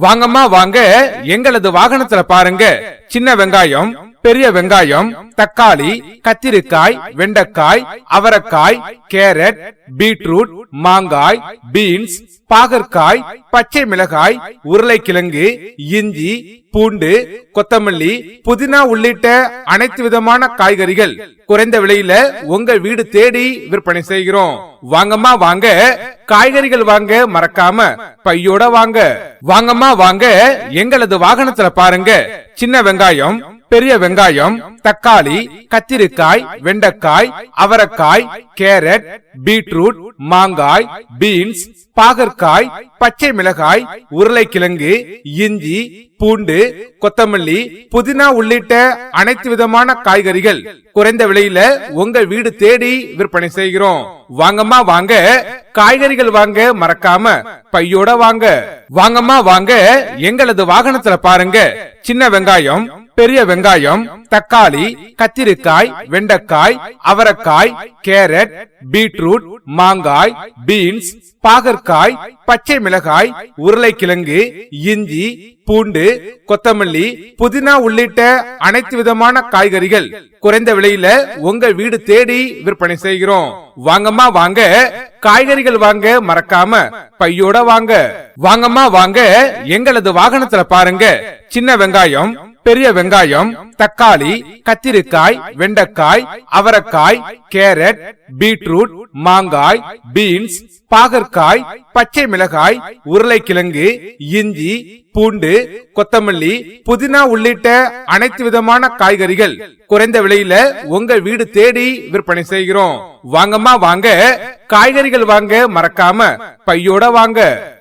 வாங்கம்மா வாங்க. எங்களது வாகனத்துல பாருங்க. சின்ன வெங்காயம் பெரிய வெங்காயம் தக்காளி கத்திரிக்காய் வெண்டைக்காய் அவரைக்காய் கேரட் பீட்ரூட் மாங்காய் பீன்ஸ் பாகற்காய் பச்சை மிளகாய் உருளைக்கிழங்கு இஞ்சி பூண்டு கொத்தமல்லி புதினா உள்ளிட்ட அனைத்து விதமான காய்கறிகள் குறைந்த விலையில உங்க வீடு தேடி விற்பனை செய்கிறோம். வாங்கம்மா வாங்க. காய்கறிகள் வாங்க மறக்காம பையோட வாங்க. வாங்கம்மா வாங்க. எங்களது வாகனத்துல பாருங்க. சின்ன வெங்காயம் பெரிய வெங்காயம் தக்காளி கத்திரிக்காய் வெண்டைக்காய் அவரைக்காய் கேரட் பீட்ரூட் மாங்காய் பீன்ஸ் பாகற்காய் பச்சை மிளகாய் உருளைக்கிழங்கு இஞ்சி பூண்டு கொத்தமல்லி புதினா உள்ளிட்ட அனைத்து விதமான காய்கறிகள் குறைந்த விலையில உங்க வீடு தேடி விற்பனை செய்கிறோம். வாங்கம்மா வாங்க. காய்கறிகள் வாங்க மறக்காம பையோட வாங்க. வாங்கம்மா வாங்க. எங்களது வாகனத்துல பாருங்க. சின்ன வெங்காயம் பெரிய வெங்காயம் தக்காளி கத்திரிக்காய் வெண்டைக்காய் அவரைக்காய் கேரட் பீட்ரூட் மாங்காய் பீன்ஸ் பாகற்காய் பச்சை மிளகாய் உருளைக்கிழங்கு இஞ்சி பூண்டு கொத்தமல்லி புதினா உள்ளிட்ட அனைத்து விதமான காய்கறிகள் குறைந்த விலையில உங்க வீடு தேடி விற்பனை செய்கிறோம். வாங்கம்மா வாங்க. காய்கறிகள் வாங்க மறக்காம பையோட வாங்க. வாங்கம்மா வாங்க. எங்களது வாகனத்துல பாருங்க. சின்ன வெங்காயம் பெரிய வெங்காயம் தக்காளி கத்திரிக்காய் வெண்டைக்காய் அவரைக்காய் கேரட் பீட்ரூட் மாங்காய் பீன்ஸ் பாகற்காய் பச்சை மிளகாய் உருளைக்கிழங்கு இஞ்சி பூண்டு கொத்தமல்லி புதினா உள்ளிட்ட அனைத்து விதமான காய்கறிகள் குறைந்த விலையில உங்க வீடு தேடி விற்பனை செய்கிறோம். வாங்கம்மா வாங்க. காய்கறிகள் வாங்க மறக்காம பையோட வாங்க.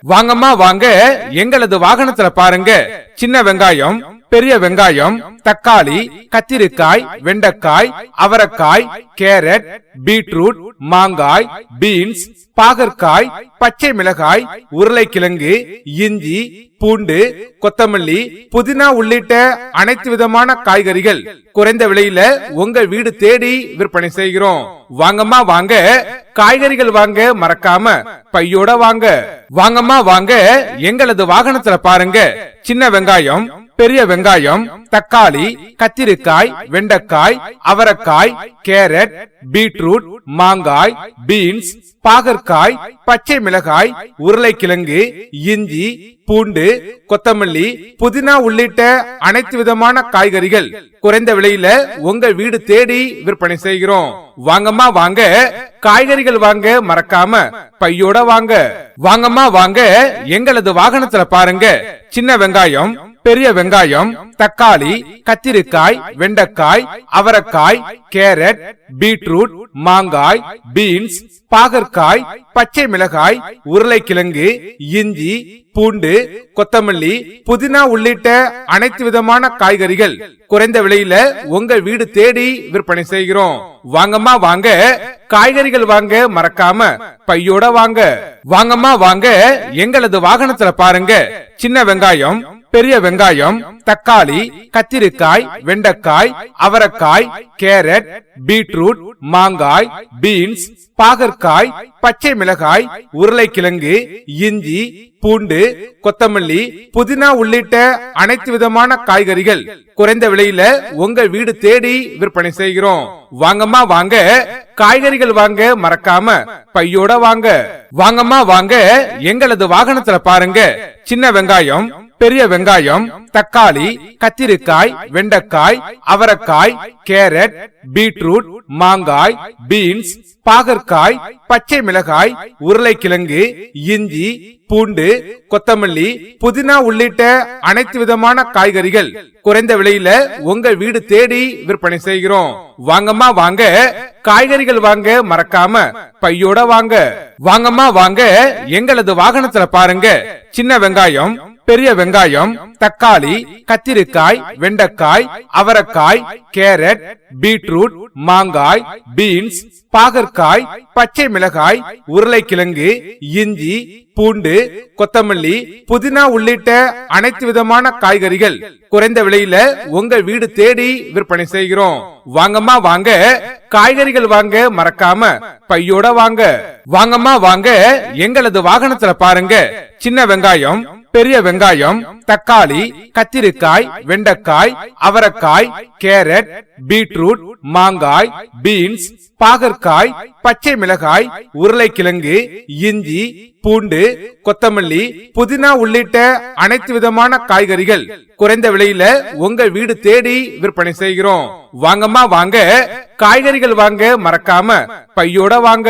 வாங்கம்மா வாங்க. எங்களது வாகனத்துல பாருங்க. சின்ன வெங்காயம் பெரிய வெங்காயம் தக்காளி கத்திரிக்காய் வெண்டைக்காய் அவரைக்காய் கேரட் பீட்ரூட் மாங்காய் பீன்ஸ் பாகற்காய் பச்சை மிளகாய் உருளைக்கிழங்கு இஞ்சி பூண்டு கொத்தமல்லி புதினா உள்ளிட்ட அனைத்து விதமான காய்கறிகள் குறைந்த விலையில உங்க வீடு தேடி விற்பனை செய்கிறோம். வாங்கம்மா வாங்க. காய்கறிகள் வாங்க மறக்காம பையோட வாங்க. வாங்கம்மா வாங்க. எங்களது வாகனத்துல பாருங்க. சின்ன வெங்காயம் பெரிய வெங்காயம் தக்காளி கத்திரிக்காய் வெண்டைக்காய் அவரைக்காய் கேரட் பீட்ரூட் மாங்காய் பீன்ஸ் பாகற்காய் பச்சை மிளகாய் உருளைக்கிழங்கு இஞ்சி பூண்டு கொத்தமல்லி புதினா உள்ளிட்ட அனைத்து விதமான காய்கறிகள் குறைந்த விலையில உங்க வீடு தேடி விற்பனை செய்கிறோம். வாங்கம்மா வாங்க. காய்கறிகள் வாங்க மறக்காம பையோட வாங்க. வாங்கம்மா வாங்க. எங்களது வாகனத்துல பாருங்க. சின்ன வெங்காயம் பெரிய வெங்காயம் தக்காளி கத்திரிக்காய் வெண்டைக்காய் அவரைக்காய் கேரட் பீட்ரூட் மாங்காய் பீன்ஸ் பாகற்காய் பச்சை மிளகாய் உருளைக்கிழங்கு இஞ்சி பூண்டு கொத்தமல்லி புதினா உள்ளிட்ட அனைத்து விதமான காய்கறிகள் குறைந்த விலையில உங்க வீடு தேடி விற்பனை செய்கிறோம். வாங்கம்மா வாங்க. காய்கறிகள் வாங்க மறக்காம பையோட வாங்க. வாங்கம்மா வாங்க. எங்களது வாகனத்துல பாருங்க. சின்ன வெங்காயம் பெரிய வெங்காயம் தக்காளி கத்திரிக்காய் வெண்டைக்காய் அவரைக்காய் கேரட் பீட்ரூட் மாங்காய் பீன்ஸ் பாகற்காய் பச்சை மிளகாய் உருளைக்கிழங்கு இஞ்சி பூண்டு கொத்தமல்லி புதினா உள்ளிட்ட அனைத்து விதமான காய்கறிகள் குறைந்த விலையில உங்க வீடு தேடி விற்பனை செய்கிறோம். வாங்கம்மா வாங்க. காய்கறிகள் வாங்க மறக்காம பையோட வாங்க. வாங்கம்மா வாங்க. எங்களது வாகனத்துல பாருங்க. சின்ன வெங்காயம் பெரிய வெங்காயம் தக்காளி கத்திரிக்காய் வெண்டைக்காய் அவரைக்காய் கேரட் பீட்ரூட் மாங்காய் பீன்ஸ் பாகற்காய் பச்சை மிளகாய் உருளைக்கிழங்கு இஞ்சி பூண்டு கொத்தமல்லி புதினா உள்ளிட்ட அனைத்து விதமான காய்கறிகள் குறைந்த விலையில உங்க வீடு தேடி விற்பனை செய்கிறோம். வாங்கம்மா வாங்க. காய்கறிகள் வாங்க மறக்காம பையோட வாங்க. வாங்கம்மா வாங்க. எங்களது வாகனத்துல பாருங்க. சின்ன வெங்காயம் பெரிய வெங்காயம் தக்காளி கத்திரிக்காய் வெண்டைக்காய் அவரைக்காய் கேரட் பீட்ரூட் மாங்காய் பீன்ஸ் பாகற்காய் பச்சை மிளகாய் உருளைக்கிழங்கு இஞ்சி பூண்டு கொத்தமல்லி புதினா உள்ளிட்ட அனைத்து விதமான காய்கறிகள் குறைந்த விலையில உங்க வீடு தேடி விற்பனை செய்கிறோம். வாங்கம்மா வாங்க. காய்கறிகள் வாங்க மறக்காம பையோட வாங்க. வாங்கம்மா வாங்க. எங்களது வாகனத்துல பாருங்க. சின்ன வெங்காயம் பெரிய வெங்காயம் தக்காளி கத்திரிக்காய் வெண்டைக்காய் அவரைக்காய் கேரட் பீட்ரூட் மாங்காய் பீன்ஸ் பாகற்காய் பச்சை மிளகாய் உருளைக்கிழங்கு இஞ்சி பூண்டு கொத்தமல்லி புதினா உள்ளிட்ட அனைத்து விதமான காய்கறிகள் குறைந்த விலையில உங்க வீடு தேடி விற்பனை செய்கிறோம். வாங்கம்மா வாங்க. காய்கறிகள் வாங்க மறக்காம பையோட வாங்க.